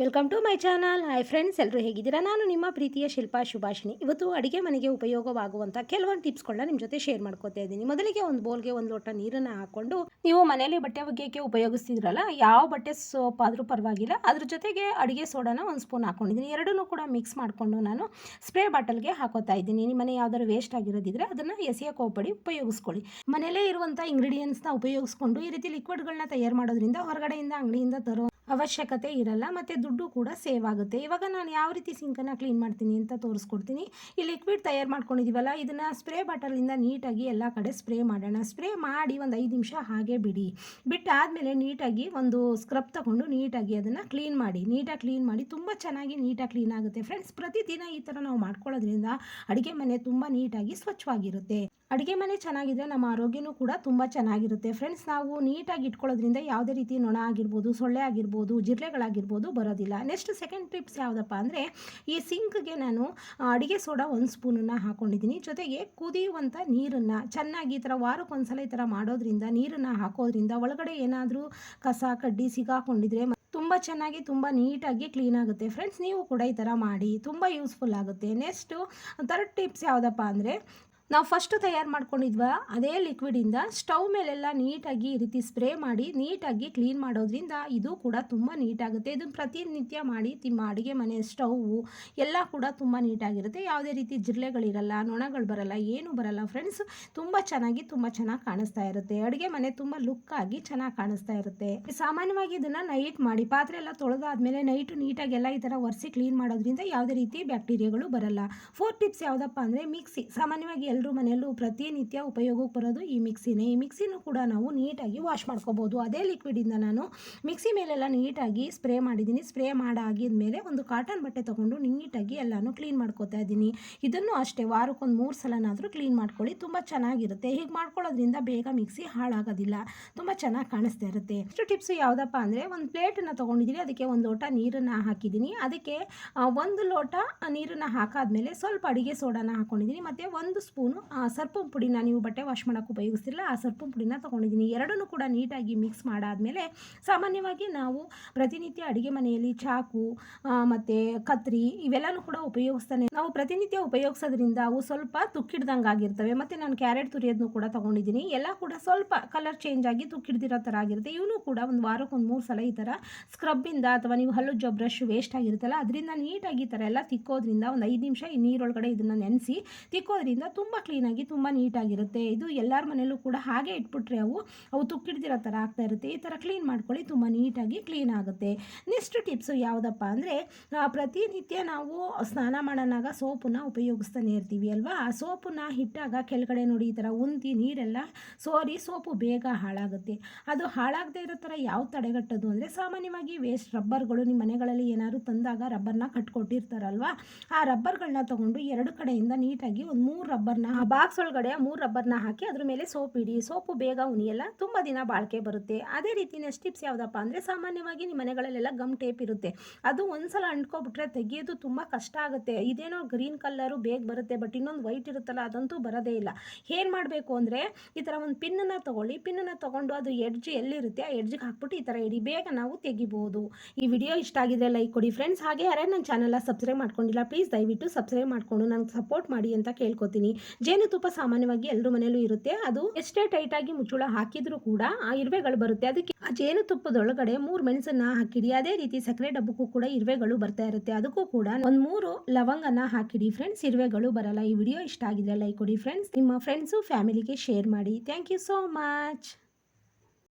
Welcome to my channel. Hi friends ಎಲ್ಲರೂ ಹೇಗಿದ್ದೀರಾ? ನಾನು ನಿಮ್ಮ ಪ್ರೀತಿಯ ಶಿಲ್ಪಾ ಶುಭಾಷಿನಿ ಇವತ್ತು ಅಡುಗೆ ಮನೆಗೆ ಉಪಯೋಗವಾಗುವಂಥ ಕೆಲವೊಂದು ಟಿಪ್ಸ್ಗಳನ್ನ ನಿಮ್ಮ ಜೊತೆ ಶೇರ್ ಮಾಡ್ಕೋತಾ ಇದ್ದೀನಿ. ಮೊದಲಿಗೆ ಒಂದು ಬೋಲ್ಗೆ ಒಂದು ಲೋಟ ನೀರನ್ನು ಹಾಕ್ಕೊಂಡು ನೀವು ಮನೆಯಲ್ಲಿ ಬಟ್ಟೆ ಒಗೆಯೋಕ್ಕೆ ಉಪಯೋಗಿಸ್ತಿದ್ರಲ್ಲ, ಯಾವ ಬಟ್ಟೆ ಸೋಪ್ ಆದರೂ ಪರವಾಗಿಲ್ಲ. ಅದ್ರ ಜೊತೆಗೆ ಅಡುಗೆ ಸೋಡಾನ ಒಂದು ಸ್ಪೂನ್ ಹಾಕ್ಕೊಂಡಿದ್ದೀನಿ ಎರಡನ್ನೂ ಕೂಡ ಮಿಕ್ಸ್ ಮಾಡಿಕೊಂಡು ನಾನು ಸ್ಪ್ರೇ ಬಾಟಲ್ಗೆ ಹಾಕೋತಾ ಇದ್ದೀನಿ. ನಿಮ್ಮ ಮನೆ ಯಾವ್ದಾದ್ರು ವೇಸ್ಟ್ ಆಗಿರೋದಿದ್ರೆ ಅದನ್ನು ಎಸೆಯೋಕೆ ಹೋಗ್ಬೇಡಿ ಉಪಯೋಗಿಸ್ಕೊಳ್ಳಿ. ಮನೆಯಲ್ಲೇ ಇರುವಂಥ ಇಂಗ್ರೀಡಿಯೆಂಟ್ಸ್ನ ಉಪಯೋಗಿಸ್ಕೊಂಡು ಈ ರೀತಿ ಲಿಕ್ವಿಡ್ಗಳನ್ನ ತಯಾರು ಮಾಡೋದ್ರಿಂದ ಹೊರಗಡೆಯಿಂದ ಅಂಗಡಿಯಿಂದ ತರೋ ಅವಶ್ಯಕತೆ ಇರಲ್ಲ, ಮತ್ತು ದುಡ್ಡು ಕೂಡ ಸೇವ್ ಆಗುತ್ತೆ. ಇವಾಗ ನಾನು ಯಾವ ರೀತಿ ಸಿಂಕನ್ನು ಕ್ಲೀನ್ ಮಾಡ್ತೀನಿ ಅಂತ ತೋರಿಸ್ಕೊಡ್ತೀನಿ. ಈ ಲಿಕ್ವಿಡ್ ತಯಾರು ಮಾಡ್ಕೊಂಡಿದ್ದೀವಲ್ಲ ಇದನ್ನು ಸ್ಪ್ರೇ ಬಾಟಲಿಂದ ನೀಟಾಗಿ ಎಲ್ಲ ಕಡೆ ಸ್ಪ್ರೇ ಮಾಡೋಣ. ಸ್ಪ್ರೇ ಮಾಡಿ ಒಂದು ಐದು ನಿಮಿಷ ಹಾಗೆ ಬಿಡಿ. ಬಿಟ್ಟಾದಮೇಲೆ ನೀಟಾಗಿ ಒಂದು ಸ್ಕ್ರಬ್ ತಗೊಂಡು ನೀಟಾಗಿ ಅದನ್ನು ಕ್ಲೀನ್ ಮಾಡಿ. ನೀಟಾಗಿ ಕ್ಲೀನ್ ಮಾಡಿ, ತುಂಬ ಚೆನ್ನಾಗಿ ನೀಟಾಗಿ ಕ್ಲೀನ್ ಆಗುತ್ತೆ. ಫ್ರೆಂಡ್ಸ್ ಪ್ರತಿದಿನ ಈ ಥರ ನಾವು ಮಾಡ್ಕೊಳ್ಳೋದ್ರಿಂದ ಅಡುಗೆ ಮನೆ ತುಂಬ ನೀಟಾಗಿ ಸ್ವಚ್ಛವಾಗಿರುತ್ತೆ. ಅಡುಗೆ ಮನೆ ಚೆನ್ನಾಗಿದ್ರೆ ನಮ್ಮ ಆರೋಗ್ಯನೂ ಕೂಡ ತುಂಬ ಚೆನ್ನಾಗಿರುತ್ತೆ. ಫ್ರೆಂಡ್ಸ್ ನಾವು ನೀಟಾಗಿ ಇಟ್ಕೊಳ್ಳೋದ್ರಿಂದ ಯಾವುದೇ ರೀತಿ ನೊಣ ಆಗಿರ್ಬೋದು, ಸೊಳ್ಳೆ ಆಗಿರ್ಬೋದು ಜಿರ್ಲೆಗಳಾಗಿರ್ಬೋದು ಬರೋದಿಲ್ಲ. ನೆಕ್ಸ್ಟ್ ಸೆಕೆಂಡ್ ಟಿಪ್ಸ್ ಯಾವುದಪ್ಪ ಅಂದರೆ, ಈ ಸಿಂಕ್ಗೆ ನಾನು ಅಡುಗೆ ಸೋಡಾ ಒಂದು ಸ್ಪೂನನ್ನು ಹಾಕ್ಕೊಂಡಿದ್ದೀನಿ ಜೊತೆಗೆ ಕುದಿಯುವಂಥ ನೀರನ್ನು ಚೆನ್ನಾಗಿ ಈ ಥರ ವಾರಕ್ಕೊಂದ್ಸಲ ಈ ಥರ ಮಾಡೋದ್ರಿಂದ, ನೀರನ್ನು ಹಾಕೋದ್ರಿಂದ ಒಳಗಡೆ ಏನಾದರೂ ಕಸ, ಕಡ್ಡಿ ಸಿಗಾಕೊಂಡಿದ್ರೆ ತುಂಬ ಚೆನ್ನಾಗಿ, ತುಂಬ ನೀಟಾಗಿ ಕ್ಲೀನ್ ಆಗುತ್ತೆ. ಫ್ರೆಂಡ್ಸ್ ನೀವು ಕೂಡ ಈ ಥರ ಮಾಡಿ, ತುಂಬ ಯೂಸ್ಫುಲ್ ಆಗುತ್ತೆ. ನೆಕ್ಸ್ಟು ಥರ್ಡ್ ಟಿಪ್ಸ್ ಯಾವುದಪ್ಪ ಅಂದರೆ ನಾವು ಫಸ್ಟ್ ತಯಾರು ಮಾಡ್ಕೊಂಡಿದ್ವ ಅದೇ ಲಿಕ್ವಿಡಿಂದ ಸ್ಟವ್ ಮೇಲೆಲ್ಲ ನೀಟಾಗಿ ಈ ರೀತಿ ಸ್ಪ್ರೇ ಮಾಡಿ ನೀಟಾಗಿ ಕ್ಲೀನ್ ಮಾಡೋದ್ರಿಂದ ಇದು ಕೂಡ ತುಂಬ ನೀಟಾಗುತ್ತೆ. ಇದನ್ನು ಪ್ರತಿನಿತ್ಯ ಮಾಡಿ ನಿಮ್ಮ ಅಡುಗೆ ಮನೆ, ಸ್ಟೌವು ಎಲ್ಲ ಕೂಡ ತುಂಬ ನೀಟಾಗಿರುತ್ತೆ. ಯಾವುದೇ ರೀತಿ ಜಿರಳೆಗಳಿರಲ್ಲ, ನೊಣಗಳು ಬರಲ್ಲ, ಏನೂ ಬರಲ್ಲ ಫ್ರೆಂಡ್ಸ್ ತುಂಬ ಚೆನ್ನಾಗಿ ತುಂಬ ಚೆನ್ನಾಗಿ ಕಾಣಿಸ್ತಾ ಇರುತ್ತೆ. ಅಡುಗೆ ಮನೆ ತುಂಬ ಲುಕ್ಕಾಗಿ ಚೆನ್ನಾಗಿ ಕಾಣಿಸ್ತಾ ಇರುತ್ತೆ. ಸಾಮಾನ್ಯವಾಗಿ ಇದನ್ನು ನೈಟ್ ಮಾಡಿ, ಪಾತ್ರೆ ಎಲ್ಲ ತೊಳೆದಾದ್ಮೇಲೆ ನೈಟು ನೀಟಾಗಿ ಎಲ್ಲ ಈ ಥರ ಒರೆಸಿ ಕ್ಲೀನ್ ಮಾಡೋದ್ರಿಂದ ಯಾವುದೇ ರೀತಿ ಬ್ಯಾಕ್ಟೀರಿಯಾಗಳು ಬರಲ್ಲ. ಫೋರ್ ಟಿಪ್ಸ್ ಯಾವುದಪ್ಪ ಅಂದರೆ ಮಿಕ್ಸಿ ಸಾಮಾನ್ಯವಾಗಿ ಎಲ್ಲರೂ ಮನೆಯಲ್ಲೂ ಪ್ರತಿನಿತ್ಯ ಉಪಯೋಗಕ್ಕೆ ಬರೋದು ಈ ಮಿಕ್ಸಿನೇ. ಈ ಮಿಕ್ಸಿನೂ ಕೂಡ ನಾವು ನೀಟಾಗಿ ವಾಶ್ ಮಾಡ್ಕೋಬೋದು. ಅದೇ ಲಿಕ್ವಿಡಿಂದ ನಾನು ಮಿಕ್ಸಿ ಮೇಲೆಲ್ಲ ನೀಟಾಗಿ ಸ್ಪ್ರೇ ಮಾಡಿದ್ದೀನಿ. ಸ್ಪ್ರೇ ಮಾಡಾಗಿದ ಮೇಲೆ ಒಂದು ಕಾಟನ್ ಬಟ್ಟೆ ತೊಗೊಂಡು ನೀಟಾಗಿ ಎಲ್ಲನೂ ಕ್ಲೀನ್ ಮಾಡ್ಕೋತಾ ಇದ್ದೀನಿ. ಇದನ್ನು ಅಷ್ಟೇ, ವಾರಕ್ಕೊಂದು ಮೂರು ಸಲನಾದರೂ ಕ್ಲೀನ್ ಮಾಡ್ಕೊಳ್ಳಿ. ತುಂಬ ಚೆನ್ನಾಗಿರುತ್ತೆ. ಹೀಗೆ ಮಾಡ್ಕೊಳ್ಳೋದ್ರಿಂದ ಬೇಗ ಮಿಕ್ಸಿ ಹಾಳಾಗೋದಿಲ್ಲ. ತುಂಬ ಚೆನ್ನಾಗಿ ಕಾಣಿಸ್ತಾ ಇರುತ್ತೆ. ಇಷ್ಟು ಟಿಪ್ಸ್ ಯಾವುದಪ್ಪ ಅಂದರೆ ಒಂದು ಪ್ಲೇಟನ್ನು ತೊಗೊಂಡಿದ್ದೀನಿ. ಅದಕ್ಕೆ ಒಂದು ಲೋಟ ನೀರನ್ನು ಹಾಕಿದ್ದೀನಿ. ಅದಕ್ಕೆ ಒಂದು ಲೋಟ ನೀರನ್ನು ಹಾಕಾದ್ಮೇಲೆ ಸ್ವಲ್ಪ ಅಡುಗೆ ಸೋಡಾನ ಹಾಕ್ಕೊಂಡಿದ್ದೀನಿ ಮತ್ತು ಒಂದು ಸ್ಪೂನು ಸರ್ಪು ಪುಡಿನ ನೀವು ಬಟ್ಟೆ ವಾಶ್ ಮಾಡೋಕ್ಕೆ ಉಪಯೋಗಿಸ್ತಿರಲ್ಲ ಆ ಸರ್ಪಂ ಪುಡಿನ ತೊಗೊಂಡಿದ್ದೀನಿ ಎರಡನ್ನೂ ಕೂಡ ನೀಟಾಗಿ ಮಿಕ್ಸ್ ಮಾಡಾದಮೇಲೆ ಸಾಮಾನ್ಯವಾಗಿ ನಾವು ಪ್ರತಿನಿತ್ಯ ಅಡುಗೆ ಮನೆಯಲ್ಲಿ ಚಾಕು ಮತ್ತು ಕತ್ರಿ ಇವೆಲ್ಲನೂ ಕೂಡ ಉಪಯೋಗಿಸ್ತಾನೆ. ನಾವು ಪ್ರತಿನಿತ್ಯ ಉಪಯೋಗಿಸೋದ್ರಿಂದ ಅವು ಸ್ವಲ್ಪ ತುಕ್ಕಿಡ್ದಂಗೆ ಆಗಿರ್ತವೆ. ಮತ್ತು ನಾನು ಕ್ಯಾರೆಟ್ ತುರಿಯೋದನ್ನು ಕೂಡ ತೊಗೊಂಡಿದ್ದೀನಿ ಎಲ್ಲ ಕೂಡ ಸ್ವಲ್ಪ ಕಲರ್ ಚೇಂಜ್ ಆಗಿ ತುಕ್ಕಿಡ್ದಿರೋ ಥರ ಆಗಿರುತ್ತೆ. ಇವನು ಕೂಡ ಒಂದು ವಾರಕ್ಕೆ ಒಂದು ಮೂರು ಸಲ ಈ ಥರ ಸ್ಕ್ರಬ್ಬಿಂದ ಅಥವಾ ನೀವು ಹಲ್ಲು ಜೊ ಬ್ರಷ್ ವೇಸ್ಟ್ ಆಗಿರುತ್ತಲ್ಲ, ಅದರಿಂದ ನೀಟಾಗಿ ಈ ಥರ ಎಲ್ಲ ತಿಕ್ಕೋದ್ರಿಂದ ಒಂದು ಐದು ನಿಮಿಷ ಈ ನೀರೊಳಗಡೆ ಇದನ್ನು ನೆನೆಸಿ ತಿಕ್ಕೋದ್ರಿಂದ ತುಂಬ ಕ್ಲೀನಾಗಿ ತುಂಬ ನೀಟಾಗಿರುತ್ತೆ ಇದು ಎಲ್ಲರ ಮನೆಯಲ್ಲೂ ಕೂಡ ಹಾಗೆ ಇಟ್ಬಿಟ್ರೆ ಅವು ಅವು ತುಕ್ಕಿಡ್ದಿರೋ ಥರ ಆಗ್ತಾ ಇರುತ್ತೆ. ಈ ಥರ ಕ್ಲೀನ್ ಮಾಡ್ಕೊಳ್ಳಿ, ತುಂಬ ನೀಟಾಗಿ ಕ್ಲೀನ್ ಆಗುತ್ತೆ. ನೆಕ್ಸ್ಟ್ ಟಿಪ್ಸು ಯಾವುದಪ್ಪ ಅಂದರೆ ಪ್ರತಿನಿತ್ಯ ನಾವು ಸ್ನಾನ ಮಾಡೋನಾಗ ಸೋಪನ್ನ ಉಪಯೋಗಿಸ್ತಾನೆ ಇರ್ತೀವಿ ಅಲ್ವಾ? ಆ ಸೋಪನ್ನ ಇಟ್ಟಾಗ ಕೆಳಗಡೆ ನೋಡಿ, ಈ ಥರ ಉಂತಿ ನೀರೆಲ್ಲ ಸೋರಿ, ಸೋಪು ಬೇಗ ಹಾಳಾಗುತ್ತೆ. ಅದು ಹಾಳಾಗದೇ ಇರೋ ಥರ ಯಾವ ತಡೆಗಟ್ಟೋದು ಅಂದರೆ, ಸಾಮಾನ್ಯವಾಗಿ ವೇಸ್ಟ್ ರಬ್ಬರ್ಗಳು ನಿಮ್ಮ ಮನೆಗಳಲ್ಲಿ ಏನಾದ್ರು ತಂದಾಗ ರಬ್ಬರ್ನ ಕಟ್ಕೊಟ್ಟಿರ್ತಾರಲ್ವಾ? ಆ ರಬ್ಬರ್ಗಳನ್ನ ತಗೊಂಡು ಎರಡು ಕಡೆಯಿಂದ ನೀಟಾಗಿ ಒಂದು ಮೂರು ರಬ್ಬರ್ನ ಆ ಬಾಕ್ಸ್ ಒಳಗಡೆ ಮೂರು ರಬ್ಬರ್ನ ಹಾಕಿ ಅದ್ರ ಮೇಲೆ ಸೋಪ್ ಇಡಿ, ಸೋಪು, ಬೇಗ ಉನಿಯಲ್ಲ ತುಂಬ ದಿನ ಬಾಳಿಕೆ ಬರುತ್ತೆ. ಅದೇ ರೀತಿ ನೆಕ್ಸ್ಟ್ ಟಿಪ್ಸ್ ಯಾವುದಪ್ಪ ಅಂದರೆ ಸಾಮಾನ್ಯವಾಗಿ ನಿಮ್ಮ ಮನೆಗಳಲ್ಲೆಲ್ಲ ಗಮ್ ಟೇಪ್ ಇರುತ್ತೆ. ಅದು ಒಂದ್ಸಲ ಅಂಟ್ಕೊಬಿಟ್ರೆ ತೆಗಿಯೋದು ತುಂಬ ಕಷ್ಟ ಆಗುತ್ತೆ. ಇದೇನೋ ಗ್ರೀನ್ ಕಲ್ಲರು ಬೇಗ ಬರುತ್ತೆ ಬಟ್ ಇನ್ನೊಂದು ವೈಟ್ ಇರುತ್ತಲ್ಲ ಅದಂತೂ ಬರೋದೇ ಇಲ್ಲ. ಏನು ಮಾಡಬೇಕು ಅಂದರೆ ಈ ಥರ ಒಂದು ಪಿನ್ನನ್ನು ತೊಗೊಳ್ಳಿ. ಪಿನ್ನನ್ನು ತೊಗೊಂಡು ಅದು ಎಡ್ಜ್ ಎಲ್ಲಿರುತ್ತೆ, ಆ ಎಡ್ಜಿಗೆ ಹಾಕ್ಬಿಟ್ಟು ಈ ಥರ ಇಡಿ. ಬೇಗ ನಾವು ತೆಗಿಬೋದು. ಈ ವಿಡಿಯೋ ಇಷ್ಟ ಆಗಿದ್ರೆ ಲೈಕ್ ಕೊಡಿ. ಫ್ರೆಂಡ್ಸ್ ಹಾಗೆ ಯಾರೇ ನನ್ನ ಚಾನಲ್ನ ಸಬ್ಸ್ಕ್ರೈಬ್ ಮಾಡ್ಕೊಂಡಿಲ್ಲ ಪ್ಲೀಸ್ ದಯವಿಟ್ಟು ಸಬ್ಸ್ಕ್ರೈಬ್ ಮಾಡಿಕೊಂಡು ನನಗೆ ಸಪೋರ್ಟ್ ಮಾಡಿ ಅಂತ ಕೇಳ್ಕೊತೀನಿ. ಜೇನುತುಪ್ಪ ಸಾಮಾನ್ಯವಾಗಿ ಎಲ್ಲರ ಮನೆಯಲ್ಲೂ ಇರುತ್ತೆ. ಅದು ಎಷ್ಟೇ ಟೈಟ್ ಆಗಿ ಮುಚ್ಚುಳ ಹಾಕಿದ್ರು ಕೂಡ ಆ ಇರುವೆಗಳು ಬರುತ್ತೆ. ಅದಕ್ಕೆ ಆ ಜೇನುತುಪ್ಪದೊಳಗಡೆ ಮೂರು ಮೆಣಸನ್ನ ಹಾಕಿಡಿ. ಅದೇ ರೀತಿ ಸಕ್ಕರೆ ಡಬ್ಬಕ್ಕೂ ಕೂಡ ಇರುವೆಗಳು ಬರ್ತಾ ಇರುತ್ತೆ. ಅದಕ್ಕೂ ಕೂಡ ಒಂದ್ ಮೂರು ಲವಂಗನ ಹಾಕಿಡಿ ಫ್ರೆಂಡ್ಸ್ ಇರುವೆಗಳು ಬರಲ್ಲ. ಈ ವಿಡಿಯೋ ಇಷ್ಟ ಆಗಿದ್ರೆ ಲೈಕ್ ಕೊಡಿ ಫ್ರೆಂಡ್ಸ್ ನಿಮ್ಮ ಫ್ರೆಂಡ್ಸು ಫ್ಯಾಮಿಲಿಗೆ ಶೇರ್ ಮಾಡಿ. Thank you so much